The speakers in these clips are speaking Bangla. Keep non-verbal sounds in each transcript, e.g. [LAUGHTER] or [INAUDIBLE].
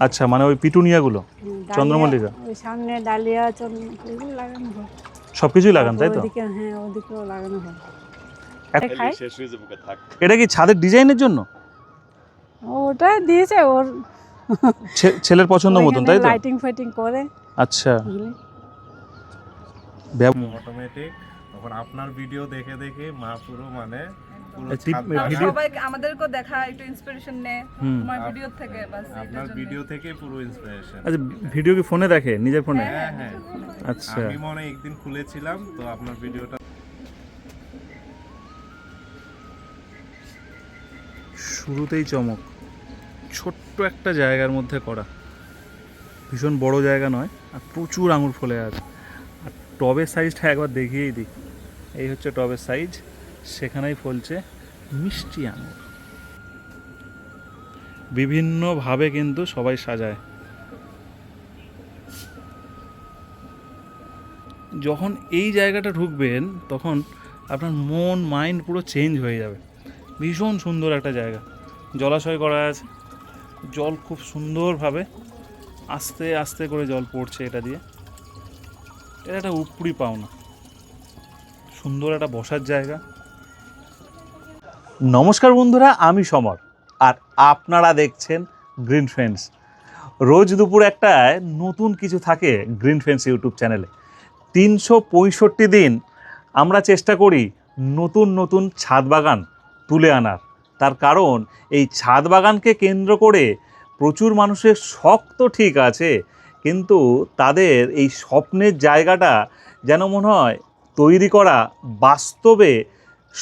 আচ্ছা মানে ওই পিটুনিয়াগুলো হুম, ডালিয়া, চন্দ্রমল্লিকা? সামনে ডালিয়া চন্দ্র এগুলো লাগানো হয়। সব কিছুই লাগান তাই তো? ওদিকে হ্যাঁ ওদিকেও লাগানো হয়। এক- খায়? শেষ হয়ে যাব থাক। এটা কি ছাদের ডিজাইনের জন্য? ওটা দিয়েছে ওর ছে- ছেলের পছন্দ মতন তাই তো? লাইটিং ফাইটিং করে। আচ্ছা। অটোমেটিক তখন আপনার ভিডিও দেখে দেখে মা পুরো মানে পুরো এই টিপ- ছাদ এই বাগান- ভিডিও- সবাই আমাদেরকেও দেখা একটু ইন্সপিরেশন নে। তোমার ভিডিও থেকে বাস আপনার ভিডিও থেকে পুরো ইন্সপিরেশন আচ্ছা ভিডিও কি ফোনে দেখে? নিজের ফোনে হ্যাঁ হ্যাঁ। আচ্ছা। আমি মনে হয় একদিন খুলেছিলাম তো আপনার ভিডিওটা শুরুতেই চমক। ছোট্ট একটা জায়গার মধ্যে করা। ভীষণ বড় জায়গা নয় আর প্রচুর আঙুর ফলে আছে। আর টবের সাইজটা একবার দেখিয়েই দিই। এই হচ্ছে টবের সাইজ সেখানেই ফলছে মিষ্টি আঙুর। বিভিন্নভাবে কিন্তু সবাই সাজায়। যখন এই জায়গাটা ঢুকবেন, তখন আপনার মন, মাইন্ড পুরো চেঞ্জ হয়ে যাবে। ভীষণ সুন্দর একটা জায়গা। জলাশয় করা আছে। জল খুব সুন্দরভাবে আস্তে আস্তে করে জল পড়ছে এটা দিয়ে। এটা একটা উপরি পাওনা। সুন্দর একটা বসার জায়গা। নমস্কার বন্ধুরা, আমি সমর, আর আপনারা দেখছেন গ্রিন ফ্রেন্ডস রোজ দুপুর একটায় নতুন কিছু থাকে গ্রিন ফ্রেন্ডস ইউটিউব চ্যানেলে। তিনশো পঁয়ষট্টি দিন আমরা চেষ্টা করি নতুন নতুন ছাদ বাগান তুলে আনার। তার কারণ, এই ছাদ বাগানকে কেন্দ্র করে প্রচুর মানুষের শখ তো ঠিক আছে, কিন্তু তাদের এই স্বপ্নের জায়গাটা যেন মনে হয় তৈরি করা বাস্তবে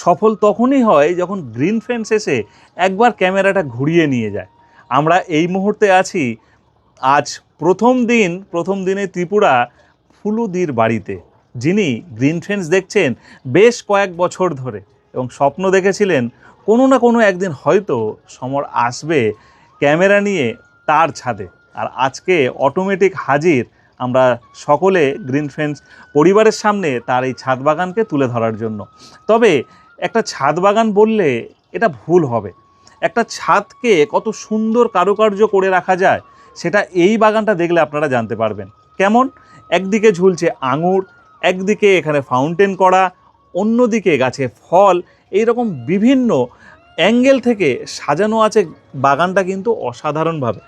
সফল তখনই হয় যখন গ্রিন ফ্রেন্ডস এসে একবার ক্যামেরাটা ঘুরিয়ে নিয়ে যায়। আমরা এই মুহূর্তে আছি আজ প্রথম দিন, প্রথম দিনে ত্রিপুরা ফুলুদির বাড়িতে। যিনি গ্রিন ফ্রেন্ডস দেখছেন বেশ কয়েক বছর ধরে এবং স্বপ্ন দেখেছিলেন কোনো না কোনো একদিন হয়তো সমর আসবে ক্যামেরা নিয়ে তার ছাদে। আর আজকে অটোমেটিক হাজির আমরা সকলে গ্রিন ফ্রেন্ডস পরিবারের সামনে তার এই ছাদ বাগানকে তুলে ধরার জন্য। তবে একটা ছাদ বাগান বললে এটা ভুল হবে। একটা ছাদকে কত সুন্দর কারুকার্য করে রাখা যায়, সেটা এই বাগানটা দেখলে আপনারা জানতে পারবেন। কেমন? একদিকে ঝুলছে আঙুর, একদিকে এখানে ফাউন্টেন করা অন্যদিকে গাছে ফল। এই রকম বিভিন্ন অ্যাঙ্গেল থেকে সাজানো আছে বাগানটা কিন্তু অসাধারণভাবে।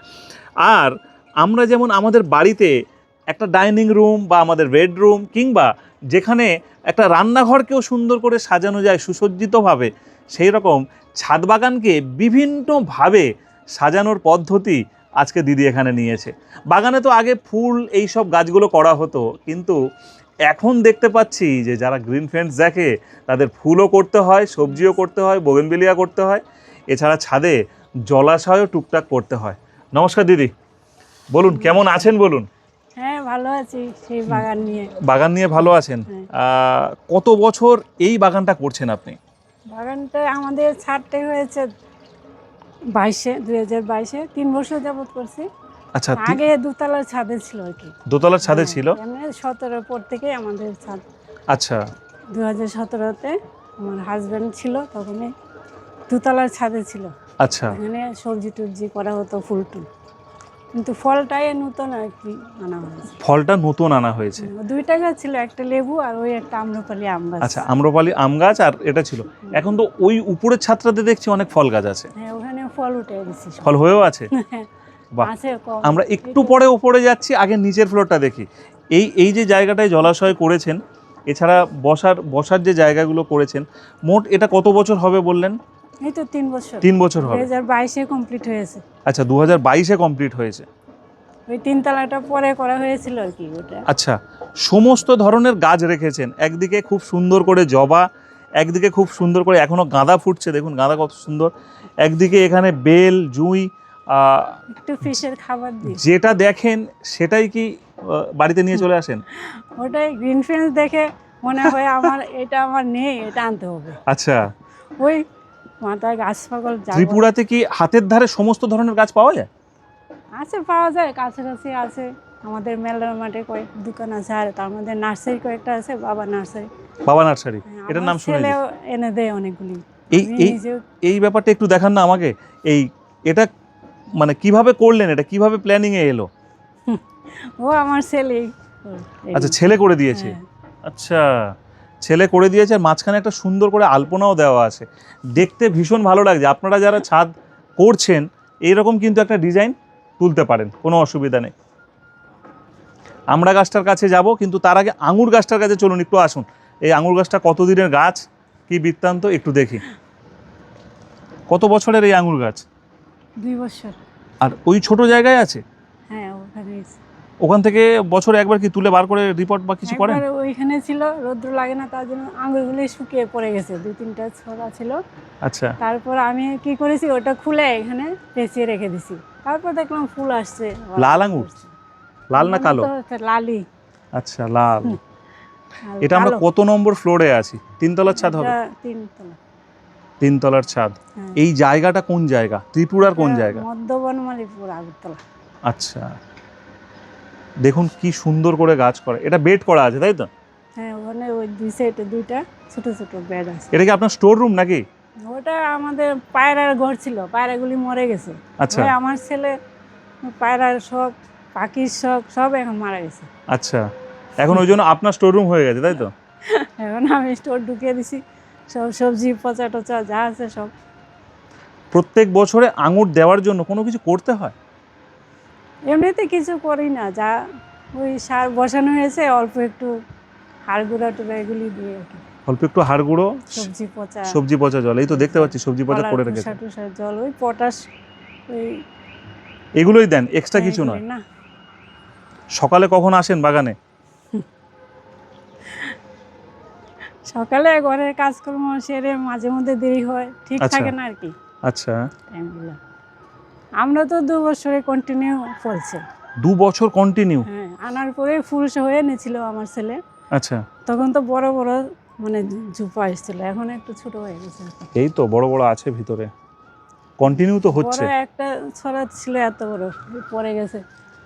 আর আমরা যেমন আমাদের বাড়িতে একটা ডাইনিং রুম বা আমাদের বেডরুম কিংবা যেখানে একটা রান্নাঘরকেও সুন্দর করে সাজানো যায় সুসজ্জিতভাবে, সেই রকম ছাদ বাগানকে বিভিন্নভাবে সাজানোর পদ্ধতি আজকে দিদি এখানে নিয়েছে। বাগানে তো আগে ফুল এই সব গাছগুলো করা হতো, কিন্তু এখন দেখতে পাচ্ছি যে যারা গ্রিন ফ্রেন্ডস দেখে তাদের ফুলও করতে হয়, সবজিও করতে হয়, বোগেনবেলিয়া করতে হয়, এছাড়া ছাদে জলাশয়ও টুকটাক করতে হয়। নমস্কার দিদি। বলুন, কেমন আছেন বলুন? ভালো আছি সেই বাগান নিয়ে। বাগান নিয়ে ভালো আছেন। হ্যাঁ। কত বছর এই বাগানটা করছেন আপনি? বাগানটা আমাদের ছাড়তে হয়েছে বাইশে দুই হাজার বাইশে তিন বছর যাবত করছি। আচ্ছা আগে দুতলার ছাদে ছিল আর কি। দোতলার ছাদে ছিল? সতেরো পর থেকেই আমাদের ছাদ। আচ্ছা। দু হাজার সতেরোতে আমার হাজব্যান্ড ছিল তখনই দুতলার ছাদে ছিল। আচ্ছা। এখানে সবজি টবজি করা হতো ফুল টুল। কিন্তু ফলটাই নতুন আর কি আনা হয়েছে। ফলটা নতুন আনা হয়েছে। দুইটা গাছ ছিল একটা লেবু আর ওই একটা আম্রপালি আম গাছ। আচ্ছা আম্রপালি আম গাছ আর এটা ছিল। এখন তো ওই উপরের ছাত্রাতে দেখছি অনেক ফল গাছ আছে। হ্যাঁ ওখানে ফল উঠে গেছে ফল হয়েও আছে? বাহ। আমরা একটু পরে ওপরে যাচ্ছি আগে নিচের ফ্লোরটা দেখি। এই এই যে জায়গাটায় জলাশয় করেছেন এছাড়া বসার বসার যে জায়গাগুলো করেছেন মোট এটা কত বছর হবে বললেন? এই তো তিন বছর। তিন বছর হবে। হাজার বাইশে কমপ্লিট হয়েছে। আচ্ছা দু হাজার বাইশে কমপ্লিট হয়েছে। ওই তিনতলাটা পরে করা হয়েছিল আর কি ওটা। আচ্ছা সমস্ত ধরনের গাছ রেখেছেন। একদিকে খুব সুন্দর করে জবা একদিকে খুব সুন্দর করে এখনও গাঁদা ফুটছে। দেখুন গাঁদা কত সুন্দর। একদিকে এখানে বেল জুঁই একটু ফিশের খাবার দিই। যেটা দেখেন সেটাই কি বাড়িতে নিয়ে চলে আসেন? [LAUGHS] ওটাই গ্রিন ফেন্স দেখে মনে হয় আমার এটা আমার নেই এটা আনতে হবে। আচ্ছা। ওই মাথায় গাছ পাগল ত্রিপুরাতে কি হাতের ধারে সমস্ত ধরনের গাছ পাওয়া যায়? আছে পাওয়া যায় কাছাকাছি আছে। আমাদের মেলার মাঠে কয়েক দোকান আছে আর তার মধ্যে নার্সারি কয়েকটা আছে বাবা নার্সারি। বাবা নার্সারি হ্যাঁ, এটার নাম ছেলেও এনে দেয় অনেকগুলি। এই এই এই ব্যাপারটা একটু দেখান না আমাকে। এই এটা মানে কীভাবে করলেন এটা? কীভাবে প্ল্যানিং এ এলো ও আমার ছেলে আচ্ছা ছেলে করে দিয়েছে। হ্যাঁ। আচ্ছা। ছেলে করে দিয়েছে আর মাঝখানে একটা সুন্দর করে আলপনাও দেওয়া আছে। দেখতে ভীষণ ভালো লাগছে। আপনারা যারা ছাদ করছেন এইরকম কিন্তু একটা ডিজাইন তুলতে পারেন কোনো অসুবিধা নেই। আমরা গাছটার কাছে যাব কিন্তু তার আগে আঙুর গাছটার কাছে চলুন একটু আসুন। এই আঙুর গাছটা কতদিনের গাছ? কি বৃত্তান্ত? একটু দেখি। কত বছরের এই আঙুর গাছ? দুই বছর। আর ওই ছোট জায়গায় আছে? ওখান থেকে বছরে একবার কি তুলে বার করে রিপোর্ট বা কিছু করেন? একবার ওইখানে ছিল রৌদ্র লাগে না তার জন্য আঙুরগুলো শুকিয়ে পড়ে গেছে দুই তিনটা ছড়া ছিল। আচ্ছা। তারপর আমি কি করেছি ওটা খুলে এখানে পেঁচিয়ে রেখে দিছি। তারপর দেখলাম ফুল আসছে। লাল আঙুর? লাল না কালো? তো হচ্ছে লালি। আচ্ছা লাল এটা আমরা কত নম্বর ফ্লোরে আছি? তিনতলার ছাদ হবে? তিনতলা। তিনতলার ছাদ। হ্যাঁ। এই জায়গাটা কোন জায়গা? ত্রিপুরার কোন জায়গা? মধ্য বনমালীপুর আগরতলা। আচ্ছা। দেখুন কি সুন্দর করে গাছ করে। এটা বেড করা আছে তাই তো? হ্যাঁ ওখানে ওই দুই সাইডে দুইটা ছোট ছোট বেড আছে। এটা কি আপনার স্টোর রুম নাকি? ওটা আমাদের পায়রার ঘর ছিল পায়রাগুলি মরে গেছে। আচ্ছা। আমার ছেলে পায়রার শখ পাখির শখ সব এখন মারা গেছে। আচ্ছা। এখন ওই জন্য আপনার স্টোর রুম হয়ে গেছে তাই তো? [LAUGHS] এখন আমি স্টোর ঢুকিয়ে দিছি। সব সবজি পচা টচা যা আছে সব। প্রত্যেক বছরে আঙুর দেওয়ার জন্য কোনো কিছু করতে হয়? এমনিতে কিছু করি না যা ওই সার বসানো হয়েছে অল্প একটু হাড় গুঁড়া টুড়া এগুলি দিয়ে আর কি। অল্প একটু হাড় গুঁড়ো সবজি পচা। সবজি পচা জল এই তো দেখতে পাচ্ছি সবজি পচা করে রেখেছে। জল ওই পটাশ ওই এগুলোই দেন এক্সট্রা কিছু নয়। না। সকালে কখন আসেন বাগানে? সকালে ঘরের কাজকর্ম সেরে মাঝে মধ্যে দেরি হয় ঠিক আচ্ছা। থাকে না আর কি। আচ্ছা। টাইমগুলো আমরা তো দু বছরে কন্টিনিউ ফলছে দু বছর কন্টিনিউ হ্যাঁ আনার পরে ফুল হয়ে এনেছিল আমার ছেলে। আচ্ছা। তখন তো বড় বড় মানে ঝুপা এসেছিল এখন একটু ছোট হয়ে গেছে। এই তো বড় বড় আছে ভিতরে। কন্টিনিউ তো হচ্ছে। বড় একটা ছড়া ছিল এত বড় পড়ে গেছে।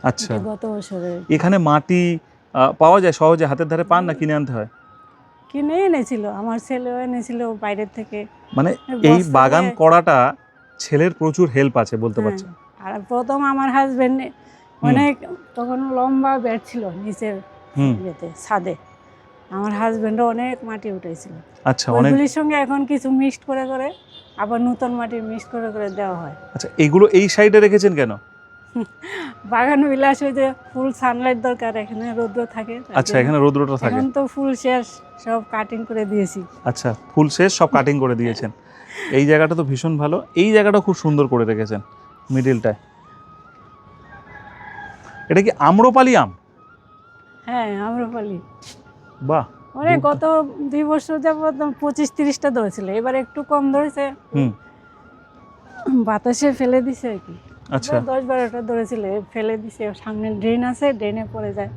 আচ্ছা। গত বছরে। এখানে মাটি পাওয়া যায় সহজে হাতের ধারে পান না কিনে আনতে হয়? কিনে এনেছিল আমার ছেলেও এনেছিল বাইরের থেকে। মানে এই বাগান করাটা ছেলের প্রচুর হেল্প আছে বলতে হ্যাঁ। পারছেন আর প্রথম আমার হাজবেন্ড অনেক তখন লম্বা বেড ছিল নিচের ইয়েতে ছাদে। আমার হাজবেন্ডও অনেক মাটি উঠেছিল আচ্ছা অনেক সঙ্গে এখন কিছু মিক্সড করে করে আবার নতুন মাটি মিক্স করে করে দেওয়া হয়। আচ্ছা এগুলো এই সাইডে রেখেছেন কেন? বাগান বিলাস ওই যে ফুল সানলাইট দরকার এখানে রৌদ্র থাকে আচ্ছা। এখানে রৌদ্রটা থাকে। এখন তো ফুল শেষ সব কাটিং করে দিয়েছি। আচ্ছা ফুল শেষ সব কাটিং করে দিয়েছেন। এই জায়গাটা তো ভীষণ ভালো। এই জায়গাটা খুব সুন্দর করে রেখেছেন মিডিলটায়। এটা কি আম্রপালি আম? হ্যাঁ আম্রপালি। বাহ মানে গত দুই বছর যাবত পঁচিশ তিরিশটা ধরেছিল। এবার একটু কম ধরেছে। বাতাসে ফেলে দিছে আর কি। আচ্ছা। দশ বারোটা ধরেছিল ফেলে দিছে। সামনে ড্রেন আছে ড্রেনে পড়ে যায়।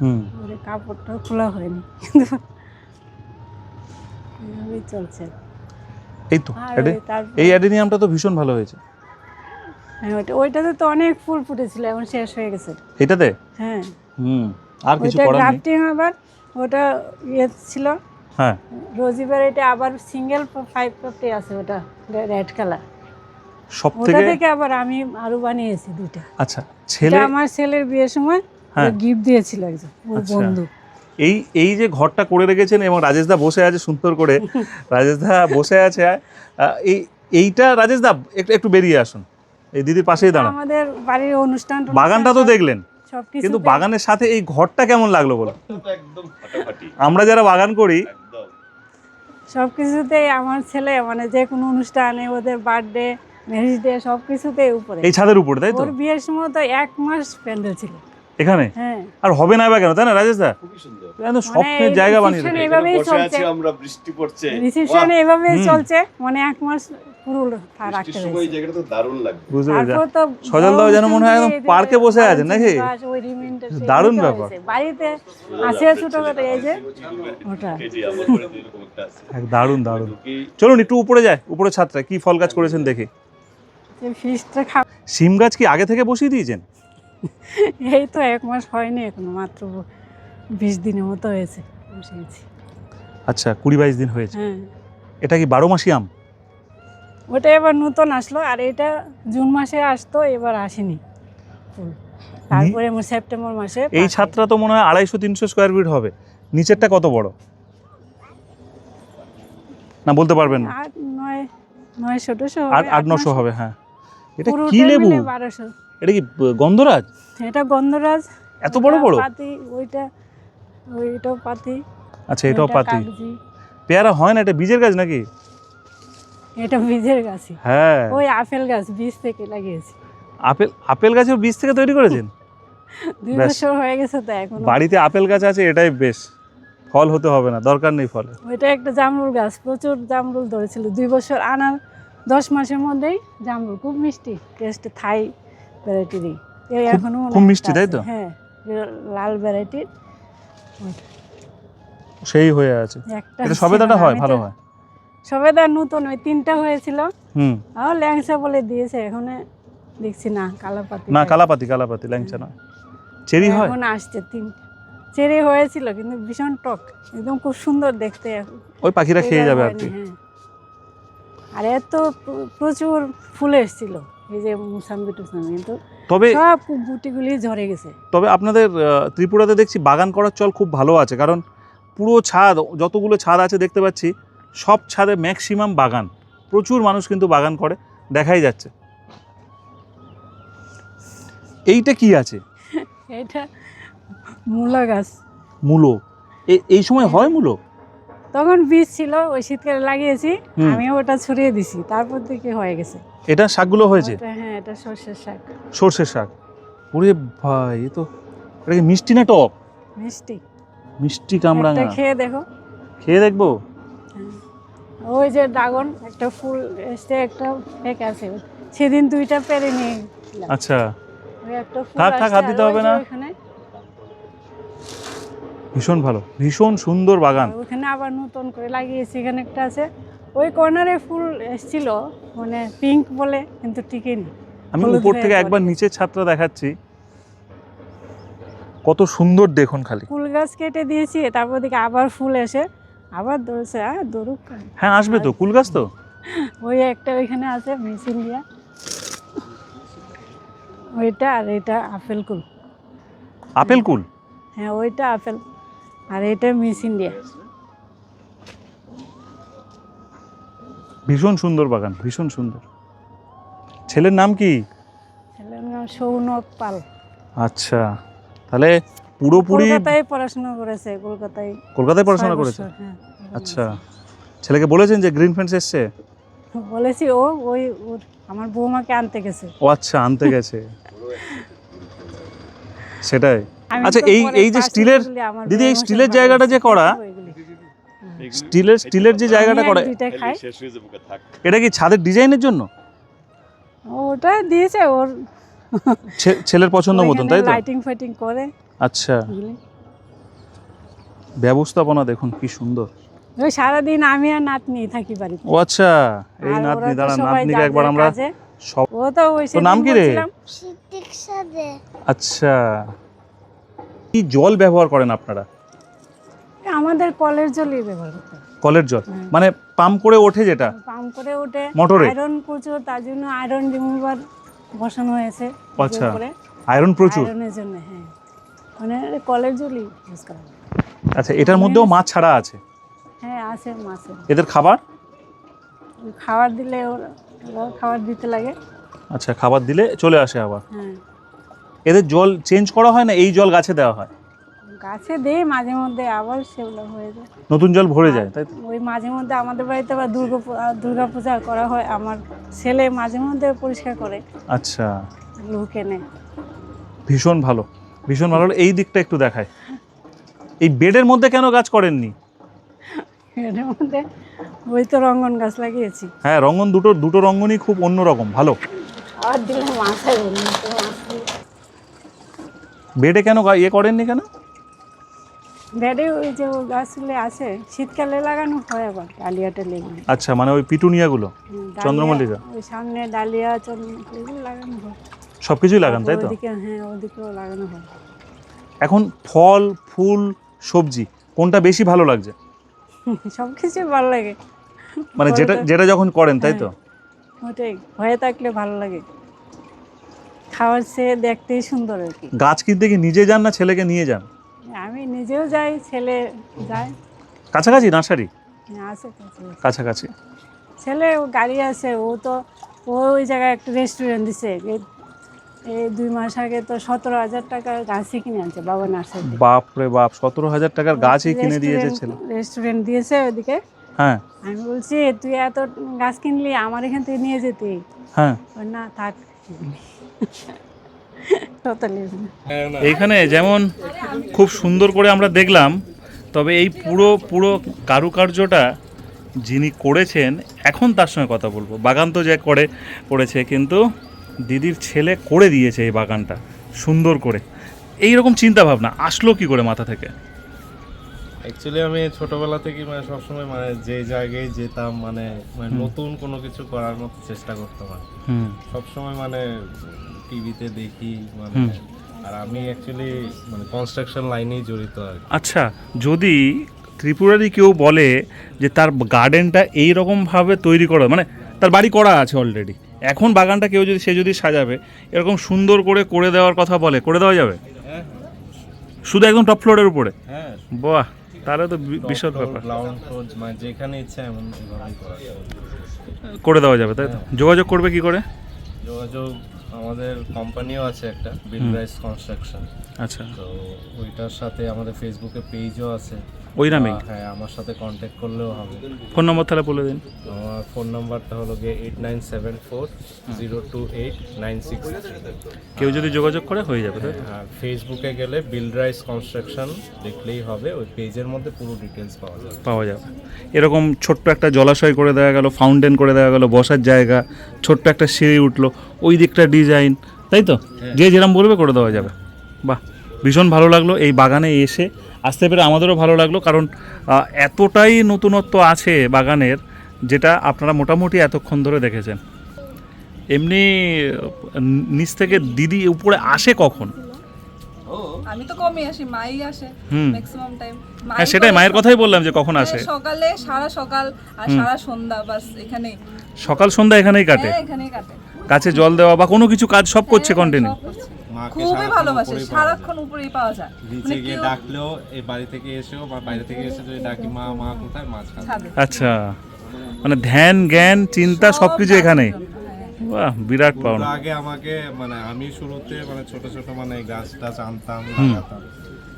হুম। কাপড়টা খোলা হয়নি। কিন্তু চলছে। এই তো এই অ্যাডেনিয়ামটা তো ভীষণ ভালো হয়েছে। হ্যাঁ, ওইটাতে তো অনেক ফুল ফুটেছিল এখন শেষ হয়ে গেছে। এটাতে? হ্যাঁ। হুম আর কিছু করার নেই। গ্রাফটিং আবার ওটা ইয়ে ছিল। হ্যাঁ। রোজিবার এটা আবার সিঙ্গেল ফাইভ আছে ওটা রেড কালার সব থেকে থেকে আবার আমি আরও বানিয়েছি দুইটা। আচ্ছা ছেলে আমার ছেলের বিয়ের সময় হ্যাঁ। গিফট দিয়েছিল একজন ওর আচ্ছা। বন্ধু। এই এই যে ঘরটা করে রেখেছেন এবং রাজেশদা বসে আছে সুন্দর করে। [LAUGHS] রাজেশদা বসে আছে এই এইটা রাজেশদা একটু একটু বেরিয়ে আসুন। এই দিদির পাশেই দাঁড়ান। আমাদের বাড়ির অনুষ্ঠান বাগানটা তো দেখলেন। কিন্তু বাগানের সাথে এই ঘরটা কেমন লাগল বলো [LAUGHS] আমরা যারা বাগান করি একদম। সবকিছুতেই আমার ছেলে মানে যে কোনো অনুষ্ঠানে ওদের বার্থডে ম্যারেজ ডে সবকিছুতেই উপরে। এই ছাদের উপরে তাই তো? ওর বিয়ের সময় তো এক মাস প্যান্ডেল ছিল। এখানে? হ্যাঁ। আর হবে না বা কেন তাই না খুবই সুন্দর। একদম স্বপ্নের জায়গা বানিয়ে রেখেছে। এভাবেই চলছে। আমরা বৃষ্টি পড়ছে। রিসেপশন এভাবেই চলছে। মানে এক মাস পুরো রাখতে সময় জায়গাটা তো দারুণ লাগবে। বুঝতে তো সজল দাও যেন মনে হয় একদম পার্কে বসে আছেন নাকি? দারুণ ব্যাপার। এই যে ওটা। দারুণ দারুণ। চলুন একটু উপরে যায় উপরে ছাদটা কি ফল গাছ করেছেন দেখি। সিম গাছ কি আগে থেকে বসিয়ে দিয়েছেন? [LAUGHS] এই তো এক মাস হয়নি এখনও মাত্র বিশ দিনের মতো হয়েছে বসিয়েছি। আচ্ছা কুড়ি বাইশ দিন হয়েছে। হ্যাঁ। এটা কি বারো মাসি আম? ওটা এবার নতুন আসলো আর এটা জুন মাসে আসতো এবার আসেনি ফুল। তারপরে সেপ্টেম্বর মাসে এই। ছাদটা তো মনে হয় আড়াইশো তিনশো স্কোয়ার ফিট হবে। নিচেরটা কত বড়? না বলতে পারবেন না। আট নয় নয়শো আট নশো হবে হ্যাঁ। এটা কি লেবু? বারোশো। এটা কি গন্ধরাজ? এটা গন্ধরাজ। এত বড় বড়? পাতি ওইটা ওইটাও পাতি। আচ্ছা এটাও পাতি। পেয়ারা হয় না এটা বীজের গাছ নাকি? এটা বীজের গাছই। হ্যাঁ। ওই আপেল গাছ বীজ থেকে লাগিয়েছি। আপেল আপেল গাছের বীজ থেকে তৈরি করেছেন? [LAUGHS] দুই বছর হয়ে গেছে তো এখন। বাড়িতে আপেল গাছ আছে এটাই বেশ। ফল হতে হবে না দরকার নেই ফলে ওইটা একটা জামরুল গাছ প্রচুর জামরুল ধরেছিল। দুই বছর আনার দশ মাসের মধ্যেই জামরুল খুব মিষ্টি টেস্ট থাই ভ্যারাইটিরই এখনও খুব মিষ্টি, তাই তো? হ্যাঁ লাল ভ্যারাইটির সেই হয়ে আছে। এটা সবেদাটা হয় ভালো হয়? সবেদা নতুন ওই তিনটা হয়েছিল। হুম। আর ল্যাংসা বলে দিয়েছে এখন দেখছি না কালাপাতি না কালাপাতি কালাপাতি ল্যাংচা না চেরি হয়? এখন আসছে তিন চেরি হয়েছিল কিন্তু ভীষণ টক একদম খুব সুন্দর দেখতে। এখন। ওই পাখিরা খেয়ে যাবে আর কি। হ্যাঁ। আর এত প্রচুর ফুল এসেছিল। এই যে মুসাম্বি টুসাম্বি কিন্তু তবে সব গুটিগুলি ঝরে গেছে। তবে আপনাদের ত্রিপুরাতে দেখছি বাগান করার চল খুব ভালো আছে কারণ পুরো ছাদ যতগুলো ছাদ আছে দেখতে পাচ্ছি সব ছাদে ম্যাক্সিমাম বাগান। প্রচুর মানুষ কিন্তু বাগান করে দেখাই যাচ্ছে। এইটা কি আছে? [LAUGHS] এটা মূলা গাছ। মূলো। এই সময় হয় মূলো? তখন বীজ ছিল ওই শীতকালে লাগিয়েছি হুম। আমি ওটা ছড়িয়ে দিছি তারপর থেকে হয়ে গেছে। এটা শাকগুলো হয়েছে? হ্যাঁ এটা সর্ষের শাক। সর্ষের শাক। ওরে ভাই এ তো এটা কি মিষ্টি না টক? মিষ্টি। মিষ্টি কামরাঙা। খেয়ে দেখো। খেয়ে দেখব? ওই যে ড্রাগন একটা ফুল এসে একটা ফেক আছে। সেদিন দুইটা পেরে নিয়ে আচ্ছা। ওই একটা ফুল থাক, থাক, হাত দিতে হবে না। ওইখানে ভীষণ ভালো ভীষণ সুন্দর বাগান। ওখানে আবার নতুন করে লাগিয়েছি এখানে একটা আছে। ওই কর্নারে ফুল এসছিল মানে পিঙ্ক বলে কিন্তু টিকেনি। আমি উপর থেকে একবার। নিচের ছাদটা দেখাচ্ছি। কত সুন্দর দেখুন খালি। ফুল গাছ কেটে দিয়েছি তারপর দিকে আবার ফুল এসে আবার ধরছে ধরুক। হ্যাঁ আসবে তো কুল গাছ তো। ওই একটা ওইখানে আছে মিস ইন্ডিয়া ওইটা আর এটা আপেল কুল। আপেল কুল? হ্যাঁ ওইটা আপেল। আর এটা মিস ইন্ডিয়া। ভীষণ সুন্দর বাগান ভীষণ সুন্দর। ছেলের নাম কি? ছেলের নাম সৌনক পাল। আচ্ছা তাহলে পুরোপুরি কলকাতায় পড়াশোনা করেছে কলকাতায় কলকাতায় পড়াশোনা করেছে? হ্যাঁ আচ্ছা ছেলেকে বলেছেন যে গ্রিন ফ্রেন্ডস এসছে? বলেছি ও ওই আমার বৌমাকে আনতে গেছে। ও আচ্ছা আনতে গেছে। [LAUGHS] সেটাই। আচ্ছা, এই- এই যে স্টিলের- দিদি, এই স্টিলের জায়গাটা যে করা, স্টিলের স্টিলের যে জায়গাটা করে এটা কি ছাদের ডিজাইনের জন্য? ওটা দিয়েছে ওর ছেলের পছন্দ মতন তাই তো? লাইটিং ফাইটিং করে। আচ্ছা। ব্যবস্থাপনা দেখুন কি সুন্দর। ওই সারাদিন আমি আর নাতনি থাকি বাড়িতে। ও আচ্ছা এই নাতনি দাঁড়া নাতনিকে একবার আমরা সব ও তো ওই নাম কি রে? আচ্ছা। কি জল ব্যবহার করেন আপনারা? আমাদের কলের জলই ব্যবহার করতে কলের জল? মানে পাম্প করে ওঠে যেটা? পাম্প করে ওঠে। মোটরে? আয়রন প্রচুর তার জন্য আয়রন রিমুভার বসানো হয়েছে আচ্ছা। আয়রন প্রচুর? আয়রনের জন্য হ্যাঁ। মানে কলের জলই ইউজ করা আচ্ছা এটার মধ্যেও মাছ ছাড়া আছে? হ্যাঁ আছে মাছ। এদের খাবার? খাবার দিলে ওর ওর খাবার দিতে লাগে। আচ্ছা খাবার দিলে চলে আসে আবার। হ্যাঁ। এদের জল চেঞ্জ করা হয় না? এই জল গাছে দেওয়া হয়? গাছে দেই মাঝে মধ্যে আবার সেগুলো হয়ে যায়। নতুন জল ভরে যায় তাই তো? ওই মাঝে মধ্যে আমাদের বাড়িতে আবার দুর্গা দুর্গা পূজা করা হয়। আমার ছেলে মাঝে মধ্যে পরিষ্কার করে আচ্ছা। লোক এনে। ভীষণ ভালো ভীষণ ভালো। হলো। এই দিকটা একটু দেখায় এই বেডের মধ্যে কেন গাছ করেননি? এর মধ্যে ওই তো রঙ্গন গাছ লাগিয়েছি। হ্যাঁ রঙ্গন দুটো দুটো রঙ্গনই খুব অন্যরকম ভালো। আর দিলে মাথায় দিয়ে। বেডে কেন ইয়ে করেননি কেন? বেডে ওই যে গাছগুলো আছে শীতকালে লাগানো হয় আবার ডালিয়া টালিয়াগুলো আচ্ছা মানে ওই পিটুনিয়াগুলো চন্দ্রমল্লিকা? ওই সামনে ডালিয়া চন্দ্রমল্লিকা লাগানো হয়। সব কিছুই লাগান তাই তো? ওদিকে হ্যাঁ ওদিকেও লাগানো হয়। এখন ফল ফুল সবজি কোনটা বেশি ভালো লাগছে? [LAUGHS] সব কিছুই ভালো লাগে। মানে যেটা যেটা যখন করেন তাই তো? ওটাই হয়ে থাকলে ভালো লাগে। খাওয়ার চেয়ে দেখতেই সুন্দর আর কি। গাছ কিনতে কি নিজে যান না ছেলেকে নিয়ে যান? আমি নিজেও যাই ছেলে যায়। কাছাকাছি নার্সারি? আছে কাছাকাছি। ছেলে ও গাড়ি আছে ও তো ও ওই জায়গায় একটা রেস্টুরেন্ট দিছে। এই- দুই মাস আগে তো সতেরো হাজার টাকার গাছই কিনে আনছে বাবা নার্সারি বাপ রে বাপ সতেরো হাজার টাকার গাছই কিনে দিয়েছে ছেলে। রেস্টুরেন্ট দিয়েছে ওদিকে হ্যাঁ। আমি বলছি তুই এত গাছ কিনলি আমার এখান থেকে নিয়ে যেতে। হ্যাঁ। না থাক। এইখানে যেমন খুব সুন্দর করে আমরা দেখলাম, তবে এই পুরো পুরো কারুকার্যটা যিনি করেছেন, এখন তার সঙ্গে কথা বলব। বাগান তো যে করে, করেছে, কিন্তু দিদির ছেলে করে দিয়েছে এই বাগানটা, সুন্দর করে। এই রকম চিন্তা ভাবনা আসলো কি করে মাথা থেকে? অ্যাকচুয়ালি আমি ছোটবেলা থেকে মানে সবসময় মানে যে জায়গায় যেতাম মানে মানে নতুন কোনো কিছু করার মতো চেষ্টা করতাম আর সবসময় মানে টিভিতে দেখি মানে আর আমি অ্যাকচুয়ালি মানে কনস্ট্রাকশন লাইনেই জড়িত আর আচ্ছা যদি ত্রিপুরারই কেউ বলে যে তার গার্ডেনটা এই রকমভাবে তৈরি করা মানে তার বাড়ি করা আছে অলরেডি এখন বাগানটা কেউ যদি সে যদি সাজাবে এরকম সুন্দর করে করে দেওয়ার কথা বলে করে দেওয়া যাবে? হ্যাঁ শুধু একদম টপ ফ্লোরের উপরে? হ্যাঁ। বাহ। তাহলে তো বি- বিশাল ব্যাপার। মানে যেখানে ইচ্ছা এমন করা। দেওয়া যাবে তাই তো? যোগাযোগ করবে কি করে? যোগাযোগ আমাদের কোম্পানিও আছে একটা বিল রাইস কনস্ট্রাকশন আচ্ছা। তো ওইটার সাথে আমাদের ফেসবুকে পেজও আছে। ওই আহ, হ্যাঁ আমার সাথে কন্ট্যাক্ট করলেও হবে। ফোন নম্বর তাহলে বলে দিন। আমার ফোন নাম্বারটা হলো গিয়ে eight nine seven four zero two eight nine six কেউ যদি যোগাযোগ করে হয়ে যাবে তাই আর ফেসবুকে গেলে বিল রাইস কনস্ট্রাকশন দেখলেই হবে। ওই পেজের মধ্যে পুরো ডিটেলস পাওয়া যাবে। পাওয়া যাবে। এরকম ছোট্ট একটা জলাশয় করে দেওয়া গেল ফাউন্টেন করে দেওয়া গেল বসার জায়গা ছোট্ট একটা সিঁড়ি উঠল। ওই দিকটা ডিজাইন তাই তো? যে যেরকম বলবে করে দেওয়া যাবে। বাহ ভীষণ ভালো লাগল এই বাগানে এসে। আসতে পেরে আমাদেরও ভালো লাগল কারণ এতটাই নতুনত্ব আছে বাগানের যেটা আপনারা মোটামুটি এতক্ষণ ধরে দেখেছেন। এমনি নিচ থেকে দিদি উপরে আসে কখন? আমি তো কমই আসি মাই আসে হুম। ম্যাক্সিমাম টাইম হ্যাঁ সেটাই মায়ের কথাই বললাম যে কখন আসে। সকালে সারা সকাল আর সারা সন্ধ্যা বাস এখানেই। সকাল সন্ধ্যা এখানেই কাটে। হ্যাঁ এখানেই কাটে। গাছে জল দেওয়া বা কোনো কিছু কাজ সব করছে কন্টিনিউ মাকে খুবই ভালোবাসে। সারাক্ষণ উপরেই পাওয়া যায়। নিচে মানে গিয়ে ডাকলেও এই বাড়ি থেকে এসেও বা বাইরে থেকে এসে যদি ডাকি মা মা কোথায়? খাবে আচ্ছা। মানে ধ্যান জ্ঞান চিন্তা সব কিছু এখানেই। বাহ বিরাট পাওনা। আগে আমাকে মানে আমি শুরুতে মানে ছোট ছোট মানে গাছ টাছ আনতাম লাগাতাম।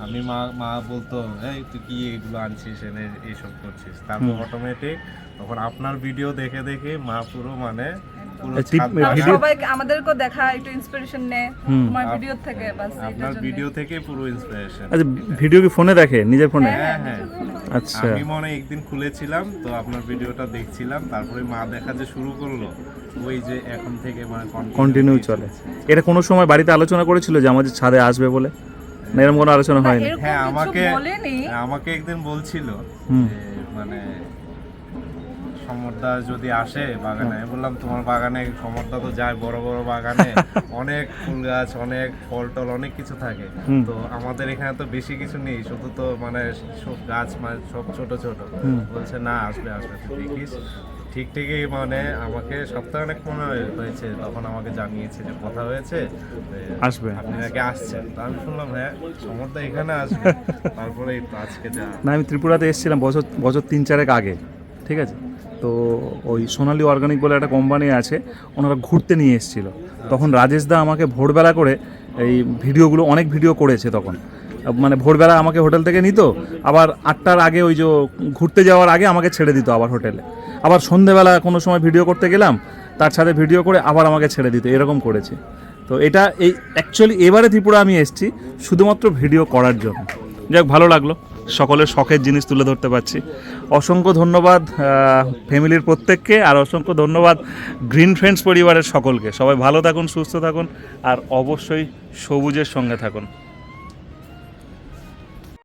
আমি মা মা বলতো এই তুই কি এগুলো আনছিস এনে এইসব করছিস? তারপর অটোমেটিক তখন আপনার ভিডিও দেখে দেখে মা পুরো মানে পুরো এই টিপ- ছাদ আর ভিডিও- সবাই আমাদেরকে দেখা একটু ইন্সপিরেশন নেয় তোমার ভিডিও থেকে বাস আপনার ভিডিও থেকে পুরো ইন্সপিরেশন আচ্ছা ভিডিও কি ফোনে দেখে? নিজের ফোনে হ্যাঁ হ্যাঁ। আচ্ছা। আমি মনে হয় একদিন খুলেছিলাম তো আপনার ভিডিওটা দেখছিলাম তারপরে মা দেখা যে শুরু করল ওই যে এখন থেকে মানে কন্টিনিউ চলে। এটা কোনো সময় বাড়িতে আলোচনা করেছিল যে আমাদের ছাদে আসবে বলে? না এরকম কোনো আলোচনা হয়নি? হ্যাঁ আমাকে আমাকে একদিন বলছিল মানে সমরদা যদি আসে বাগানে আমি বললাম তোমার বাগানে সমরদা তো যায় বড় বড় বাগানে। [LAUGHS] অনেক ফুল গাছ অনেক ফল টল অনেক কিছু থাকে। তো আমাদের এখানে তো বেশি কিছু নেই শুধু তো মানে সব গাছ মানে সব ছোট ছোট। বলছে না আসবে আসবে দেখিস। ঠিক ঠিকই মানে আমাকে সপ্তাহে অনেক মনে হয়- হয়েছে তখন আমাকে জানিয়েছে যে কথা হয়েছে আসবে। আপনি নাকি আসছেন। তা আমি শুনলাম হ্যাঁ সমরদা এখানে আসবে। [LAUGHS] তারপরে আজকে যা না আমি ত্রিপুরাতে এসেছিলাম বছর বছর তিন চারেক আগে ঠিক আছে? তো ওই সোনালি অর্গানিক বলে একটা কোম্পানি আছে, ওনারা ঘুরতে নিয়ে এসেছিল। তখন রাজেশ দা আমাকে ভোরবেলা করে এই ভিডিওগুলো, অনেক ভিডিও করেছে তখন। মানে ভোরবেলা আমাকে হোটেল থেকে নিত, আবার আটটার আগে ওই যে ঘুরতে যাওয়ার আগে আমাকে ছেড়ে দিত আবার হোটেলে। আবার সন্ধেবেলা কোনো সময় ভিডিও করতে গেলাম, তার সাথে ভিডিও করে আবার আমাকে ছেড়ে দিত, এরকম করেছে। তো এটা এই অ্যাকচুয়ালি এবারে ত্রিপুরা আমি এসেছি, শুধুমাত্র ভিডিও করার জন্য। যাক, ভালো লাগল। সকলের শখের জিনিস তুলে ধরতে পারছি। অসংখ্য ধন্যবাদ ফ্যামিলির প্রত্যেককে, আর অসংখ্য ধন্যবাদ গ্রিন ফ্রেন্ডস পরিবারের সকলকে। সবাই ভালো থাকুন, সুস্থ থাকুন, আর অবশ্যই সবুজের সঙ্গে থাকুন।